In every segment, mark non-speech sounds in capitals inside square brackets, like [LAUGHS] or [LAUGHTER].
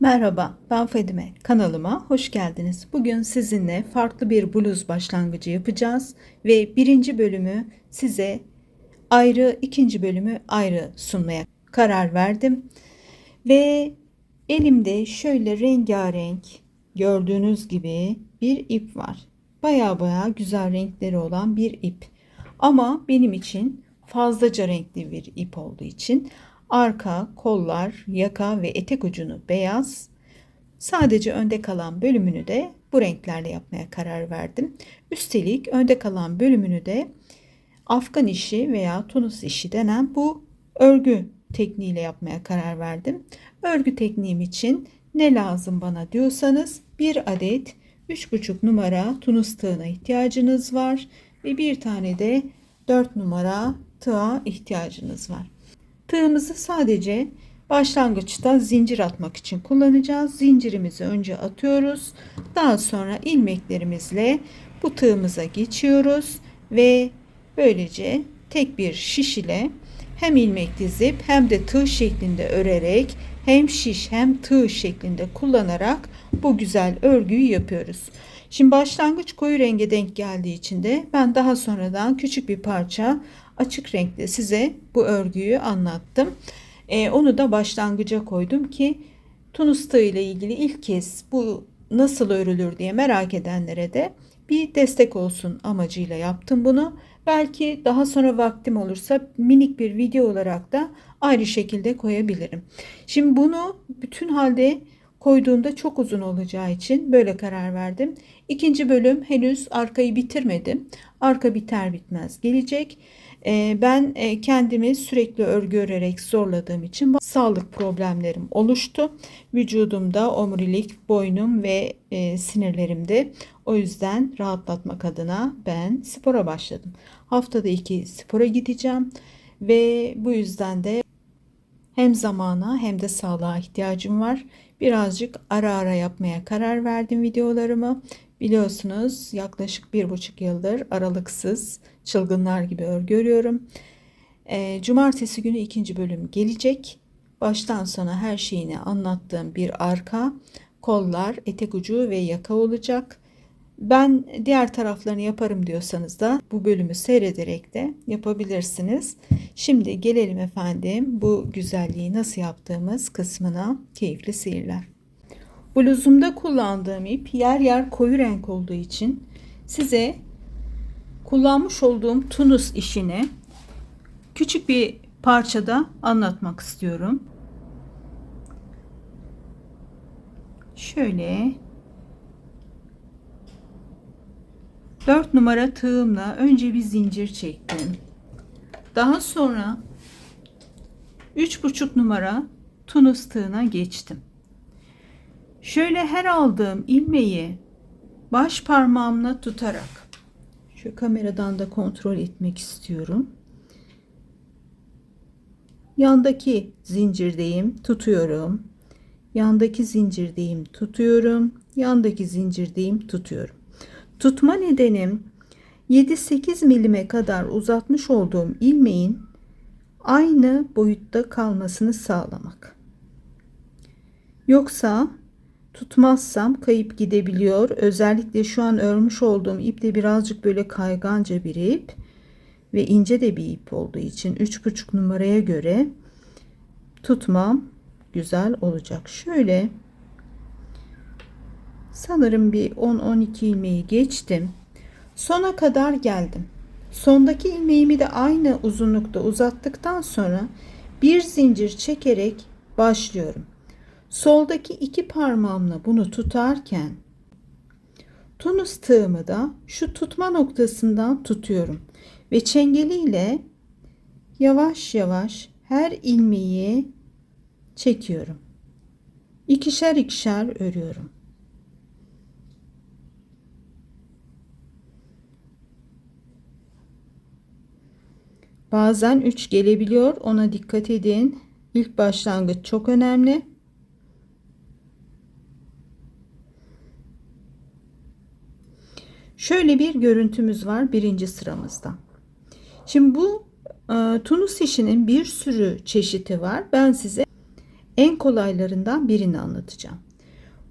Merhaba, ben Fadime. Kanalıma hoş geldiniz. Bugün sizinle farklı bir bluz başlangıcı yapacağız ve birinci bölümü size ayrı, ikinci bölümü ayrı sunmaya karar verdim. Ve elimde şöyle rengarenk gördüğünüz gibi bir ip var. Baya baya güzel renkleri olan bir ip. Ama benim için fazlaca renkli bir ip olduğu için arka, kollar, yaka ve etek ucunu beyaz. Sadece önde kalan bölümünü de bu renklerle yapmaya karar verdim. Üstelik önde kalan bölümünü de Afgan işi veya Tunus işi denen bu örgü tekniğiyle yapmaya karar verdim. Örgü tekniğim için ne lazım bana diyorsanız bir adet 3,5 numara Tunus tığına ihtiyacınız var ve bir tane de 4 numara tığa ihtiyacınız var. Tığımızı sadece başlangıçta zincir atmak için kullanacağız. Zincirimizi önce atıyoruz. Daha sonra ilmeklerimizle bu tığımıza geçiyoruz ve böylece tek bir şiş ile hem ilmek dizip hem de tığ şeklinde örerek hem şiş hem tığ şeklinde kullanarak bu güzel örgüyü yapıyoruz. Şimdi başlangıç koyu renge denk geldiği için de ben daha sonradan küçük bir parça açık renkle size bu örgüyü anlattım. Ee, onu da başlangıca koydum ki Tunus tığı ile ilgili ilk kez bu nasıl örülür diye merak edenlere de bir destek olsun amacıyla yaptım bunu. Belki daha sonra vaktim olursa minik bir video olarak da ayrı şekilde koyabilirim. Şimdi bunu bütün halde koyduğumda çok uzun olacağı için böyle karar verdim. İkinci bölüm henüz arkayı bitirmedim. Arka biter bitmez gelecek. Ee, ben e, kendimi sürekli örgü örerek zorladığım için sağlık problemlerim oluştu. Vücudumda omurilik, boynum ve e, sinirlerimde. O yüzden rahatlatmak adına ben spora başladım. Haftada iki spora gideceğim ve bu yüzden de hem zamana hem de sağlığa ihtiyacım var. Birazcık ara ara yapmaya karar verdim videolarımı. Biliyorsunuz yaklaşık bir buçuk yıldır aralıksız çılgınlar gibi örgü örüyorum. E, cumartesi günü ikinci bölüm gelecek. Baştan sona her şeyini anlattığım bir arka, kollar, etek ucu ve yaka olacak. Ben diğer taraflarını yaparım diyorsanız da bu bölümü seyrederek de yapabilirsiniz. Şimdi gelelim efendim bu güzelliği nasıl yaptığımız kısmına keyifli seyirler. Bluzumda kullandığım ip yer yer koyu renk olduğu için size kullanmış olduğum tunus işini küçük bir parçada anlatmak istiyorum. Şöyle 4 numara tığımla önce bir zincir çektim. Daha sonra 3,5 numara tunus tığına geçtim. Şöyle her aldığım ilmeği baş parmağımla tutarak şu kameradan da kontrol etmek istiyorum. Yandaki zincirdeyim, tutuyorum. Yandaki zincirdeyim, tutuyorum. Yandaki zincirdeyim, tutuyorum. Tutma nedenim 7-8 milime kadar uzatmış olduğum ilmeğin aynı boyutta kalmasını sağlamak. Yoksa tutmazsam kayıp gidebiliyor. Özellikle şu an örmüş olduğum ip de birazcık böyle kayganca bir ip ve ince de bir ip olduğu için 3,5 numaraya göre tutmam güzel olacak. Şöyle sanırım bir 10-12 ilmeği geçtim. Sona kadar geldim. Sondaki ilmeğimi de aynı uzunlukta uzattıktan sonra bir zincir çekerek başlıyorum. Soldaki iki parmağımla bunu tutarken tunus tığımı da şu tutma noktasından tutuyorum ve çengeliyle yavaş yavaş her ilmeği çekiyorum. İkişer ikişer örüyorum. Bazen 3 gelebiliyor. Ona dikkat edin. İlk başlangıç çok önemli. Şöyle bir görüntümüz var birinci sıramızda. Şimdi bu e, Tunus işinin bir sürü çeşidi var. Ben size en kolaylarından birini anlatacağım.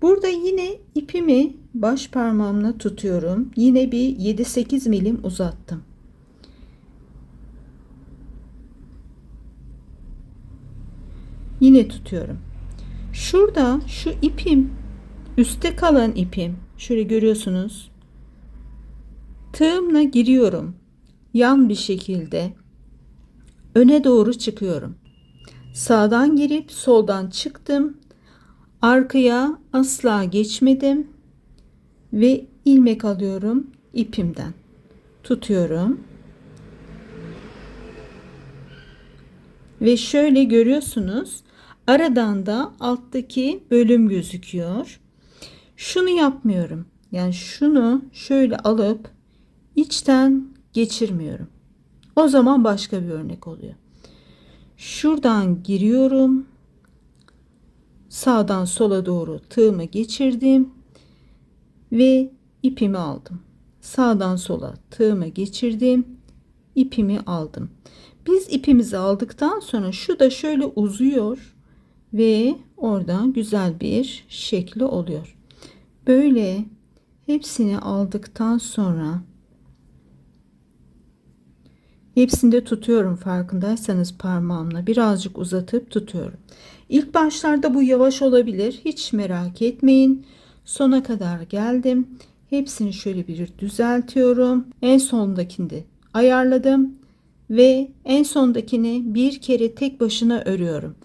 Burada yine ipimi baş parmağımla tutuyorum. Yine bir 7-8 milim uzattım. Yine tutuyorum. Şurada şu ipim üstte kalan ipim şöyle görüyorsunuz. Tığımla giriyorum. Yan bir şekilde öne doğru çıkıyorum. Sağdan girip soldan çıktım. Arkaya asla geçmedim ve ilmek alıyorum ipimden. Tutuyorum. Ve şöyle görüyorsunuz. Aradan da alttaki bölüm gözüküyor. Şunu yapmıyorum. Yani şunu şöyle alıp içten geçirmiyorum. O zaman başka bir örnek oluyor. Şuradan giriyorum. Sağdan sola doğru tığımı geçirdim ve ipimi aldım. Sağdan sola tığımı geçirdim, ipimi aldım. Biz ipimizi aldıktan sonra şu da şöyle uzuyor ve oradan güzel bir şekli oluyor. Böyle hepsini aldıktan sonra hepsini de tutuyorum farkındaysanız parmağımla birazcık uzatıp tutuyorum. İlk başlarda bu yavaş olabilir. Hiç merak etmeyin. Sona kadar geldim. Hepsini şöyle bir düzeltiyorum. En sondakini ayarladım ve en sondakini bir kere tek başına örüyorum.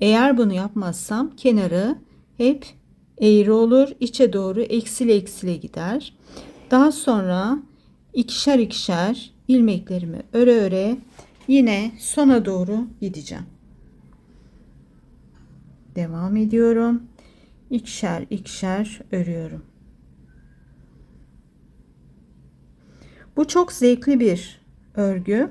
Eğer bunu yapmazsam kenarı hep eğri olur. içe doğru eksile eksile gider. Daha sonra ikişer ikişer ilmeklerimi öre öre yine sona doğru gideceğim. Devam ediyorum. İkişer ikişer örüyorum. Bu çok zevkli bir örgü.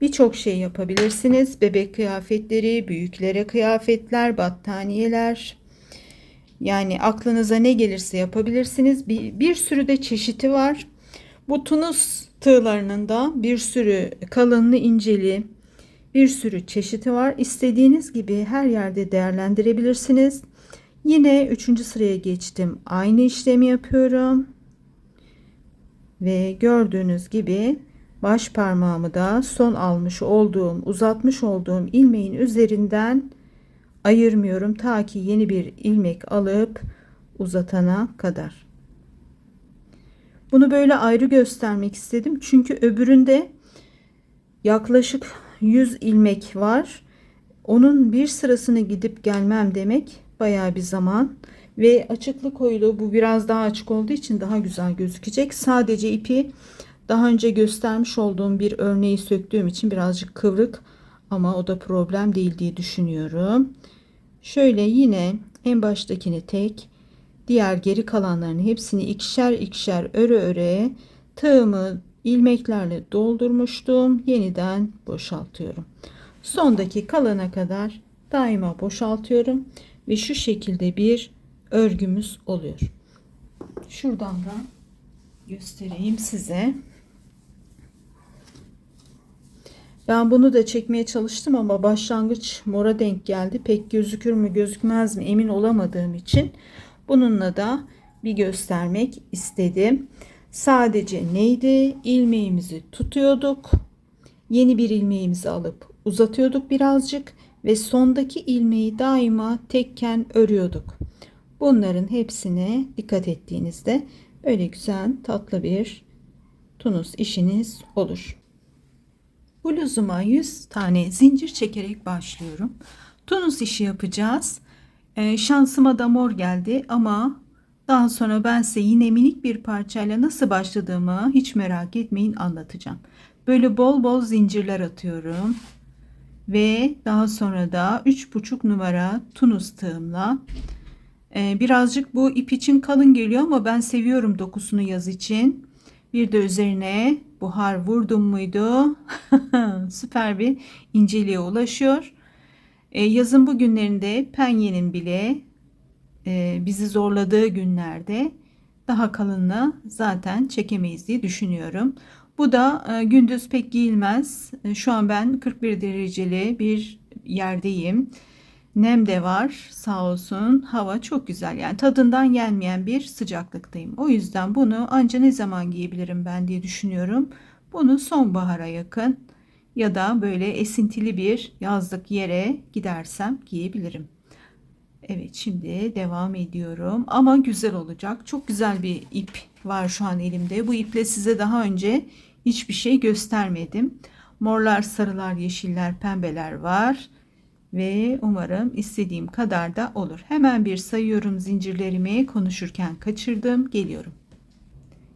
Birçok şey yapabilirsiniz. Bebek kıyafetleri, büyüklere kıyafetler, battaniyeler. Yani aklınıza ne gelirse yapabilirsiniz. Bir, bir sürü de çeşiti var. Bu tunus tığlarının da bir sürü kalınlı inceli bir sürü çeşiti var. İstediğiniz gibi her yerde değerlendirebilirsiniz. Yine üçüncü sıraya geçtim. Aynı işlemi yapıyorum. Ve gördüğünüz gibi baş parmağımı da son almış olduğum, uzatmış olduğum ilmeğin üzerinden ayırmıyorum ta ki yeni bir ilmek alıp uzatana kadar. Bunu böyle ayrı göstermek istedim. Çünkü öbüründe yaklaşık 100 ilmek var. Onun bir sırasını gidip gelmem demek bayağı bir zaman ve açıklık koyulu bu biraz daha açık olduğu için daha güzel gözükecek. Sadece ipi daha önce göstermiş olduğum bir örneği söktüğüm için birazcık kıvrık ama o da problem değil diye düşünüyorum. Şöyle yine en baştakini tek diğer geri kalanların hepsini ikişer ikişer öre öre tığımı ilmeklerle doldurmuştum. Yeniden boşaltıyorum. Sondaki kalana kadar daima boşaltıyorum ve şu şekilde bir örgümüz oluyor. Şuradan da göstereyim size. Ben bunu da çekmeye çalıştım ama başlangıç mora denk geldi. Pek gözükür mü gözükmez mi emin olamadığım için bununla da bir göstermek istedim. Sadece neydi? İlmeğimizi tutuyorduk. Yeni bir ilmeğimizi alıp uzatıyorduk birazcık ve sondaki ilmeği daima tekken örüyorduk. Bunların hepsine dikkat ettiğinizde böyle güzel tatlı bir tunus işiniz olur. Bluzuma 100 tane zincir çekerek başlıyorum. Tunus işi yapacağız. Ee, şansıma da mor geldi ama daha sonra ben size yine minik bir parçayla nasıl başladığımı hiç merak etmeyin anlatacağım. Böyle bol bol zincirler atıyorum. Ve daha sonra da 3,5 numara tunus tığımla ee, birazcık bu ip için kalın geliyor ama ben seviyorum dokusunu yaz için. Bir de üzerine buhar vurdum muydu? [LAUGHS] Süper bir inceliğe ulaşıyor. Ee, yazın bu günlerinde penyenin bile e, bizi zorladığı günlerde daha kalınla zaten çekemeyiz diye düşünüyorum. Bu da e, gündüz pek giyilmez. E, şu an ben 41 dereceli bir yerdeyim. Nem de var sağ olsun. Hava çok güzel. Yani tadından gelmeyen bir sıcaklıktayım. O yüzden bunu anca ne zaman giyebilirim ben diye düşünüyorum. Bunu sonbahara yakın ya da böyle esintili bir yazlık yere gidersem giyebilirim. Evet şimdi devam ediyorum ama güzel olacak. Çok güzel bir ip var şu an elimde. Bu iple size daha önce hiçbir şey göstermedim. Morlar, sarılar, yeşiller, pembeler var ve umarım istediğim kadar da olur. Hemen bir sayıyorum zincirlerimi konuşurken kaçırdım. Geliyorum.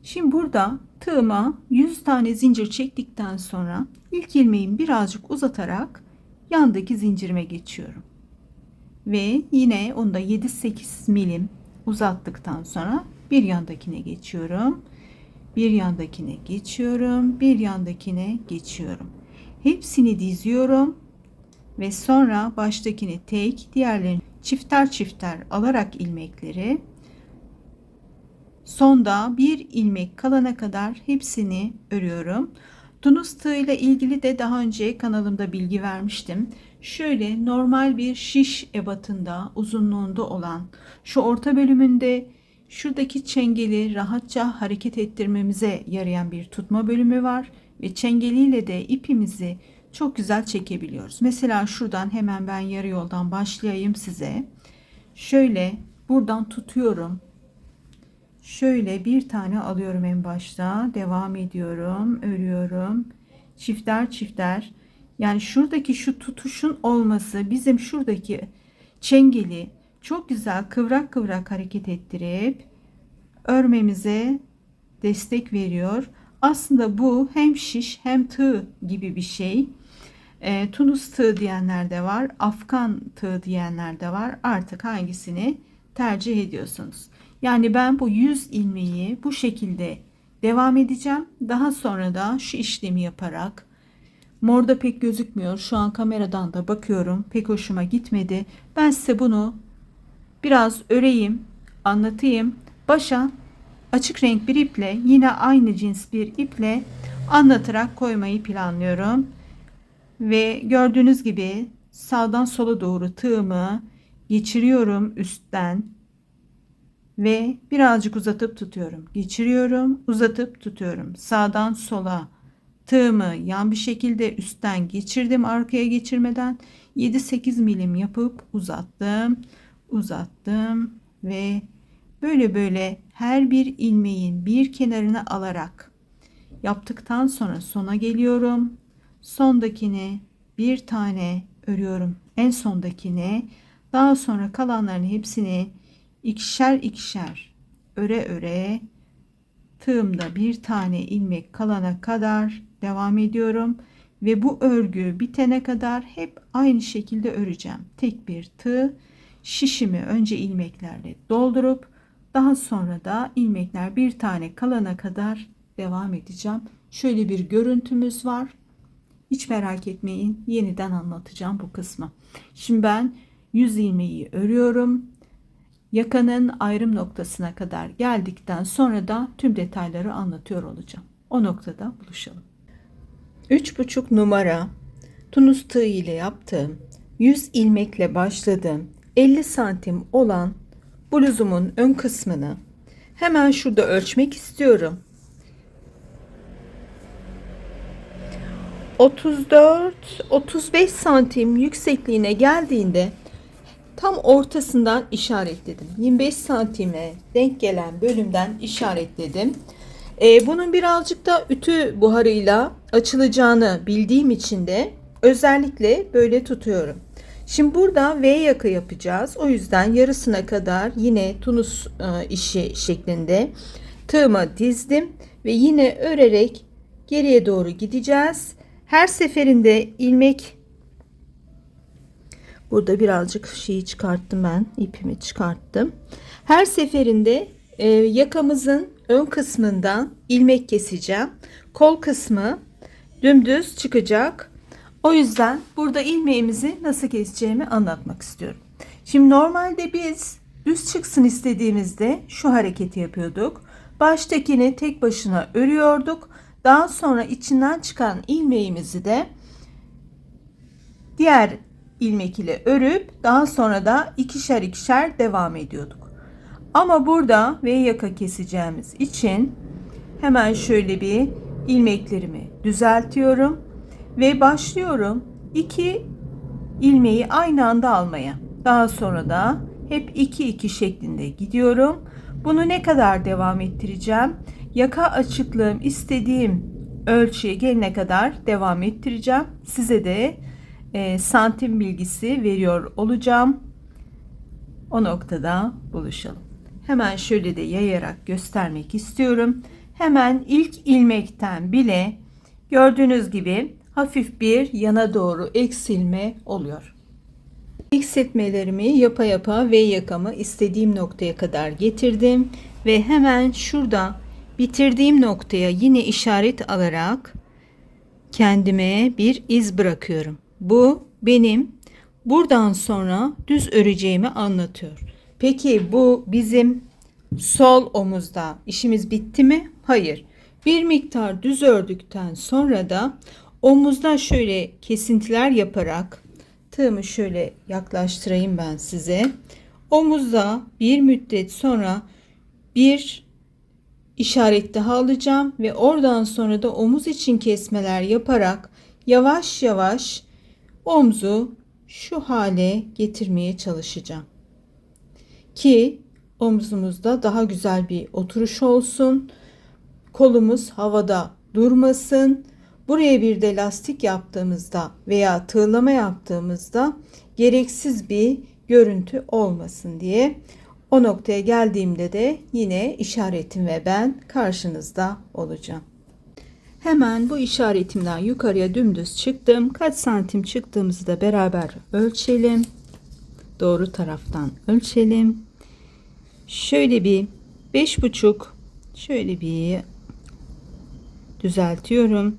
Şimdi burada tığıma 100 tane zincir çektikten sonra ilk ilmeğimi birazcık uzatarak yandaki zincirime geçiyorum. Ve yine onu da 7-8 milim uzattıktan sonra bir yandakine geçiyorum. Bir yandakine geçiyorum. Bir yandakine geçiyorum. Hepsini diziyorum ve sonra baştakini tek, diğerlerini çifter çifter alarak ilmekleri sonda bir ilmek kalana kadar hepsini örüyorum. Tunus tığ ile ilgili de daha önce kanalımda bilgi vermiştim. Şöyle normal bir şiş ebatında uzunluğunda olan şu orta bölümünde şuradaki çengeli rahatça hareket ettirmemize yarayan bir tutma bölümü var ve çengeliyle de ipimizi çok güzel çekebiliyoruz. Mesela şuradan hemen ben yarı yoldan başlayayım size. Şöyle buradan tutuyorum. Şöyle bir tane alıyorum en başta. Devam ediyorum. Örüyorum. Çifter çifter. Yani şuradaki şu tutuşun olması bizim şuradaki çengeli çok güzel kıvrak kıvrak hareket ettirip örmemize destek veriyor. Aslında bu hem şiş hem tığ gibi bir şey. E, Tunus tığ diyenler de var. Afgan tığ diyenler de var. Artık hangisini tercih ediyorsunuz? Yani ben bu 100 ilmeği bu şekilde devam edeceğim. Daha sonra da şu işlemi yaparak morda pek gözükmüyor. Şu an kameradan da bakıyorum. Pek hoşuma gitmedi. Ben size bunu biraz öreyim, anlatayım. Başa açık renk bir iple yine aynı cins bir iple anlatarak koymayı planlıyorum. Ve gördüğünüz gibi sağdan sola doğru tığımı geçiriyorum üstten ve birazcık uzatıp tutuyorum. Geçiriyorum, uzatıp tutuyorum. Sağdan sola tığımı yan bir şekilde üstten geçirdim arkaya geçirmeden 7-8 milim yapıp uzattım, uzattım ve böyle böyle her bir ilmeğin bir kenarını alarak yaptıktan sonra sona geliyorum. Sondakini bir tane örüyorum. En sondakini daha sonra kalanların hepsini ikişer ikişer öre öre tığımda bir tane ilmek kalana kadar devam ediyorum ve bu örgü bitene kadar hep aynı şekilde öreceğim. Tek bir tığ şişimi önce ilmeklerle doldurup daha sonra da ilmekler bir tane kalana kadar devam edeceğim. Şöyle bir görüntümüz var. Hiç merak etmeyin. Yeniden anlatacağım bu kısmı. Şimdi ben 100 ilmeği örüyorum. Yakanın ayrım noktasına kadar geldikten sonra da tüm detayları anlatıyor olacağım. O noktada buluşalım. 3,5 numara tunus tığ ile yaptığım 100 ilmekle başladığım 50 santim olan bluzumun ön kısmını hemen şurada ölçmek istiyorum. 34-35 santim yüksekliğine geldiğinde tam ortasından işaretledim. 25 santime denk gelen bölümden işaretledim. Ee, bunun birazcık da ütü buharıyla açılacağını bildiğim için de özellikle böyle tutuyorum. Şimdi burada V yaka yapacağız. O yüzden yarısına kadar yine tunus e, işi şeklinde tığıma dizdim ve yine örerek geriye doğru gideceğiz. Her seferinde ilmek burada birazcık şeyi çıkarttım ben ipimi çıkarttım. Her seferinde e, yakamızın ön kısmından ilmek keseceğim. Kol kısmı dümdüz çıkacak. O yüzden burada ilmeğimizi nasıl keseceğimi anlatmak istiyorum. Şimdi normalde biz düz çıksın istediğimizde şu hareketi yapıyorduk. Baştakini tek başına örüyorduk. Daha sonra içinden çıkan ilmeğimizi de diğer ilmek ile örüp daha sonra da ikişer ikişer devam ediyorduk. Ama burada V yaka keseceğimiz için hemen şöyle bir ilmeklerimi düzeltiyorum ve başlıyorum. İki ilmeği aynı anda almaya. Daha sonra da hep 2 2 şeklinde gidiyorum. Bunu ne kadar devam ettireceğim? Yaka açıklığım istediğim ölçüye gelene kadar devam ettireceğim. Size de e, santim bilgisi veriyor olacağım. O noktada buluşalım. Hemen şöyle de yayarak göstermek istiyorum. Hemen ilk ilmekten bile gördüğünüz gibi hafif bir yana doğru eksilme oluyor. Eksiltmelerimi yapa yapa V yakamı istediğim noktaya kadar getirdim ve hemen şurada bitirdiğim noktaya yine işaret alarak kendime bir iz bırakıyorum. Bu benim buradan sonra düz öreceğimi anlatıyor. Peki bu bizim sol omuzda işimiz bitti mi? Hayır. Bir miktar düz ördükten sonra da omuzda şöyle kesintiler yaparak tığımı şöyle yaklaştırayım ben size. Omuzda bir müddet sonra bir işaret daha alacağım ve oradan sonra da omuz için kesmeler yaparak yavaş yavaş omzu şu hale getirmeye çalışacağım. Ki omzumuzda daha güzel bir oturuş olsun. Kolumuz havada durmasın. Buraya bir de lastik yaptığımızda veya tığlama yaptığımızda gereksiz bir görüntü olmasın diye o noktaya geldiğimde de yine işaretim ve ben karşınızda olacağım. Hemen bu işaretimden yukarıya dümdüz çıktım. Kaç santim çıktığımızı da beraber ölçelim. Doğru taraftan ölçelim. Şöyle bir beş buçuk şöyle bir düzeltiyorum.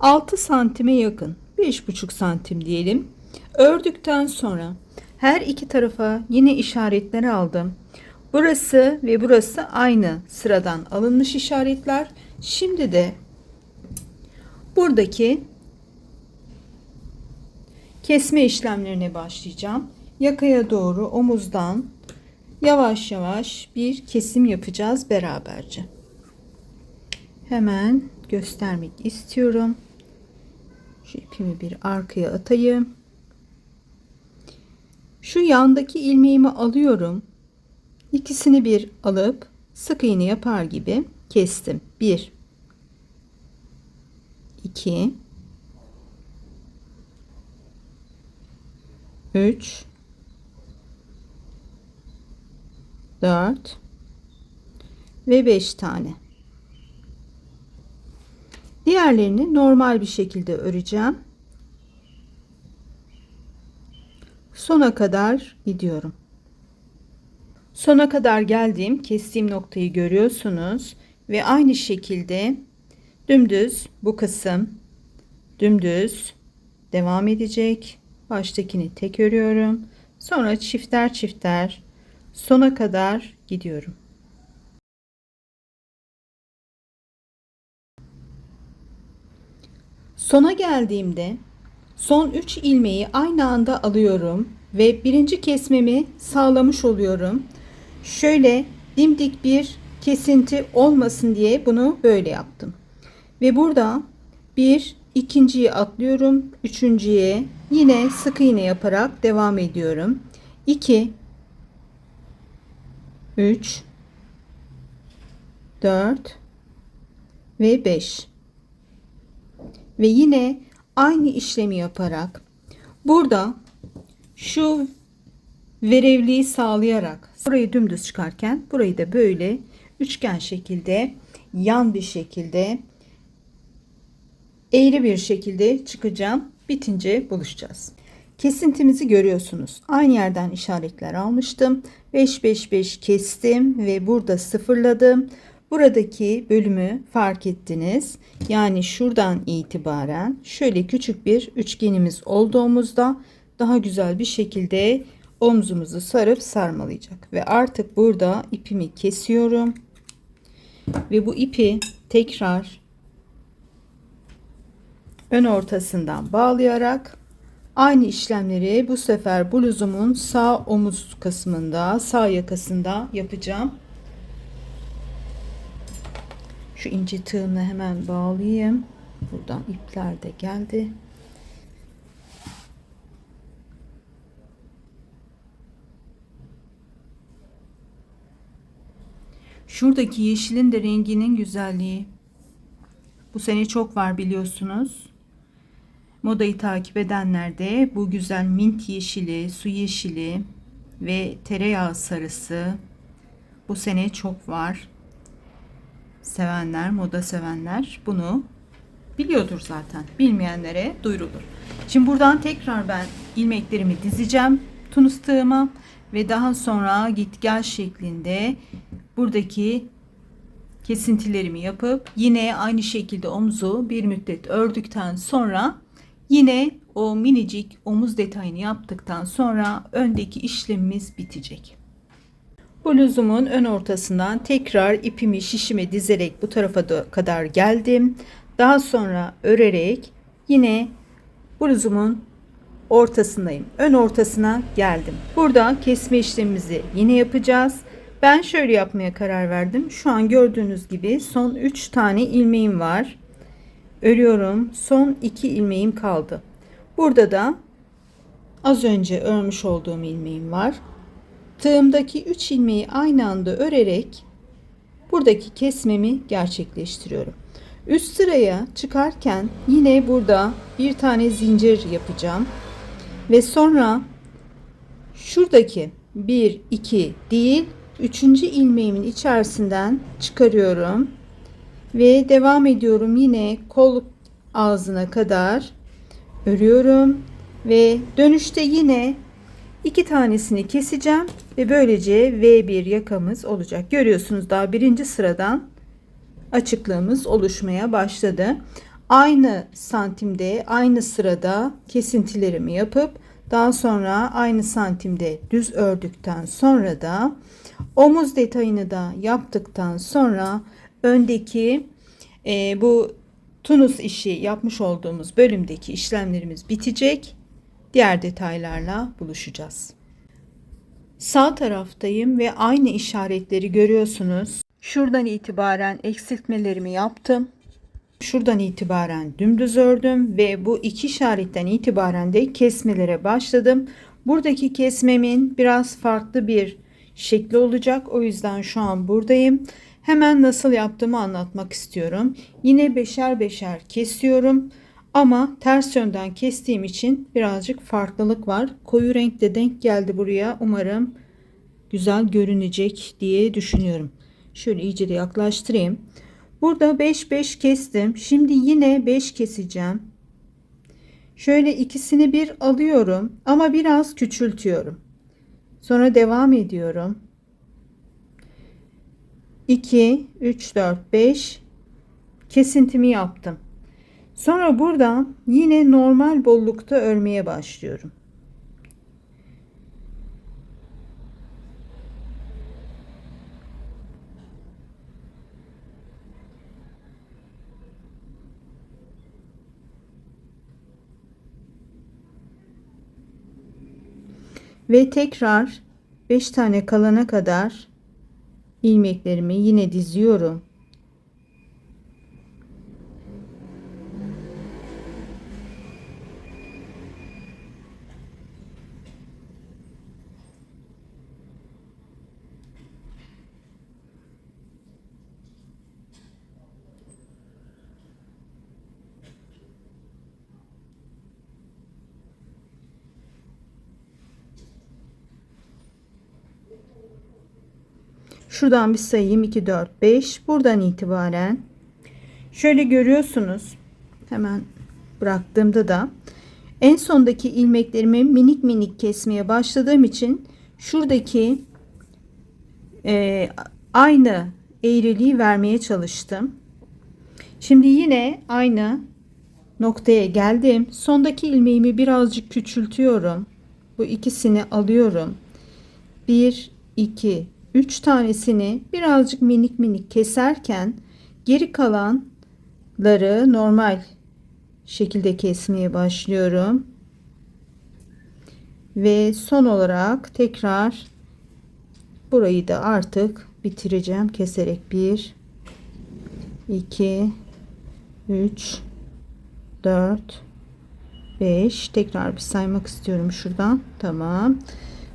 6 santime yakın 5,5 santim diyelim. Ördükten sonra her iki tarafa yine işaretler aldım. Burası ve burası aynı sıradan alınmış işaretler. Şimdi de buradaki kesme işlemlerine başlayacağım. Yakaya doğru omuzdan yavaş yavaş bir kesim yapacağız beraberce. Hemen göstermek istiyorum. Şu ipimi bir arkaya atayım. Şu yandaki ilmeğimi alıyorum. İkisini bir alıp sık iğne yapar gibi kestim. 1 2 3 4 ve 5 tane. Diğerlerini normal bir şekilde öreceğim. Sona kadar gidiyorum. Sona kadar geldiğim kestiğim noktayı görüyorsunuz ve aynı şekilde dümdüz bu kısım dümdüz devam edecek. Baştakini tek örüyorum. Sonra çifter çifter sona kadar gidiyorum. Sona geldiğimde son 3 ilmeği aynı anda alıyorum ve birinci kesmemi sağlamış oluyorum. Şöyle dimdik bir kesinti olmasın diye bunu böyle yaptım. Ve burada bir ikinciyi atlıyorum. Üçüncüye yine sık iğne yaparak devam ediyorum. 2 3 4 ve 5 ve yine aynı işlemi yaparak burada şu verevliği sağlayarak burayı dümdüz çıkarken burayı da böyle üçgen şekilde yan bir şekilde eğri bir şekilde çıkacağım. Bitince buluşacağız. Kesintimizi görüyorsunuz. Aynı yerden işaretler almıştım. 5 5 5 kestim ve burada sıfırladım. Buradaki bölümü fark ettiniz. Yani şuradan itibaren şöyle küçük bir üçgenimiz olduğumuzda daha güzel bir şekilde omzumuzu sarıp sarmalayacak. Ve artık burada ipimi kesiyorum. Ve bu ipi tekrar ön ortasından bağlayarak Aynı işlemleri bu sefer bluzumun sağ omuz kısmında, sağ yakasında yapacağım. Şu ince tığımla hemen bağlayayım. Buradan ipler de geldi. Şuradaki yeşilin de renginin güzelliği. Bu sene çok var biliyorsunuz. Modayı takip edenler de bu güzel mint yeşili, su yeşili ve tereyağı sarısı bu sene çok var. Sevenler, moda sevenler bunu biliyordur zaten. Bilmeyenlere duyurulur. Şimdi buradan tekrar ben ilmeklerimi dizeceğim tunus tığıma ve daha sonra git gel şeklinde buradaki kesintilerimi yapıp yine aynı şekilde omuzu bir müddet ördükten sonra yine o minicik omuz detayını yaptıktan sonra öndeki işlemimiz bitecek. Bluzumun ön ortasından tekrar ipimi şişime dizerek bu tarafa da kadar geldim. Daha sonra örerek yine bluzumun ortasındayım. Ön ortasına geldim. Burada kesme işlemimizi yine yapacağız. Ben şöyle yapmaya karar verdim. Şu an gördüğünüz gibi son 3 tane ilmeğim var. Örüyorum. Son 2 ilmeğim kaldı. Burada da az önce örmüş olduğum ilmeğim var. Tığımdaki 3 ilmeği aynı anda örerek buradaki kesmemi gerçekleştiriyorum. Üst sıraya çıkarken yine burada bir tane zincir yapacağım. Ve sonra şuradaki 1 2 değil 3. ilmeğimin içerisinden çıkarıyorum. Ve devam ediyorum yine kol ağzına kadar örüyorum ve dönüşte yine iki tanesini keseceğim ve böylece V1 yakamız olacak. Görüyorsunuz daha birinci sıradan açıklığımız oluşmaya başladı. Aynı santimde aynı sırada kesintilerimi yapıp daha sonra aynı santimde düz ördükten sonra da omuz detayını da yaptıktan sonra öndeki e, bu tunus işi yapmış olduğumuz bölümdeki işlemlerimiz bitecek. Diğer detaylarla buluşacağız. Sağ taraftayım ve aynı işaretleri görüyorsunuz. Şuradan itibaren eksiltmelerimi yaptım. Şuradan itibaren dümdüz ördüm ve bu iki işaretten itibaren de kesmelere başladım. Buradaki kesmemin biraz farklı bir şekli olacak. O yüzden şu an buradayım. Hemen nasıl yaptığımı anlatmak istiyorum. Yine beşer beşer kesiyorum. Ama ters yönden kestiğim için birazcık farklılık var. Koyu renk de denk geldi buraya. Umarım güzel görünecek diye düşünüyorum. Şöyle iyice de yaklaştırayım. Burada 5 5 kestim. Şimdi yine 5 keseceğim. Şöyle ikisini bir alıyorum ama biraz küçültüyorum. Sonra devam ediyorum. 2 3 4 5 kesintimi yaptım. Sonra buradan yine normal bollukta örmeye başlıyorum. Ve tekrar 5 tane kalana kadar ilmeklerimi yine diziyorum. Şuradan bir sayayım 2 4 5 buradan itibaren şöyle görüyorsunuz hemen bıraktığımda da en sondaki ilmeklerimi minik minik kesmeye başladığım için şuradaki e, aynı eğriliği vermeye çalıştım. Şimdi yine aynı noktaya geldim. Sondaki ilmeğimi birazcık küçültüyorum. Bu ikisini alıyorum. 1 2 3 tanesini birazcık minik minik keserken geri kalanları normal şekilde kesmeye başlıyorum. Ve son olarak tekrar burayı da artık bitireceğim. Keserek 1 2 3 4 5 tekrar bir saymak istiyorum şuradan. Tamam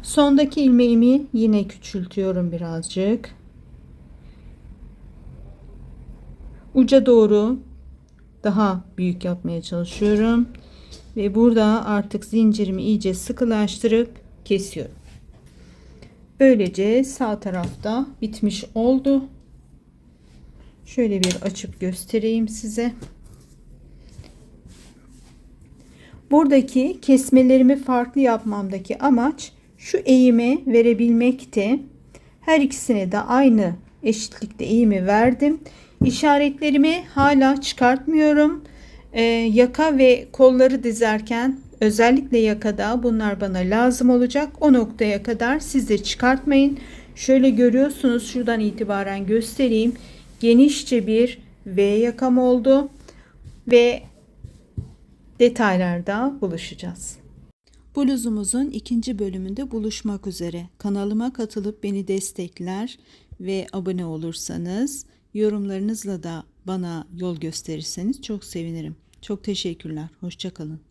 sondaki ilmeğimi yine küçültüyorum birazcık. Uca doğru daha büyük yapmaya çalışıyorum. Ve burada artık zincirimi iyice sıkılaştırıp kesiyorum. Böylece sağ tarafta bitmiş oldu. Şöyle bir açıp göstereyim size. Buradaki kesmelerimi farklı yapmamdaki amaç şu eğimi verebilmekti. Her ikisine de aynı eşitlikte eğimi verdim. İşaretlerimi hala çıkartmıyorum. Ee, yaka ve kolları dizerken özellikle yakada bunlar bana lazım olacak. O noktaya kadar siz de çıkartmayın. Şöyle görüyorsunuz şuradan itibaren göstereyim. Genişçe bir V yakam oldu ve detaylarda buluşacağız. Bluzumuzun ikinci bölümünde buluşmak üzere. Kanalıma katılıp beni destekler ve abone olursanız, yorumlarınızla da bana yol gösterirseniz çok sevinirim. Çok teşekkürler. Hoşçakalın.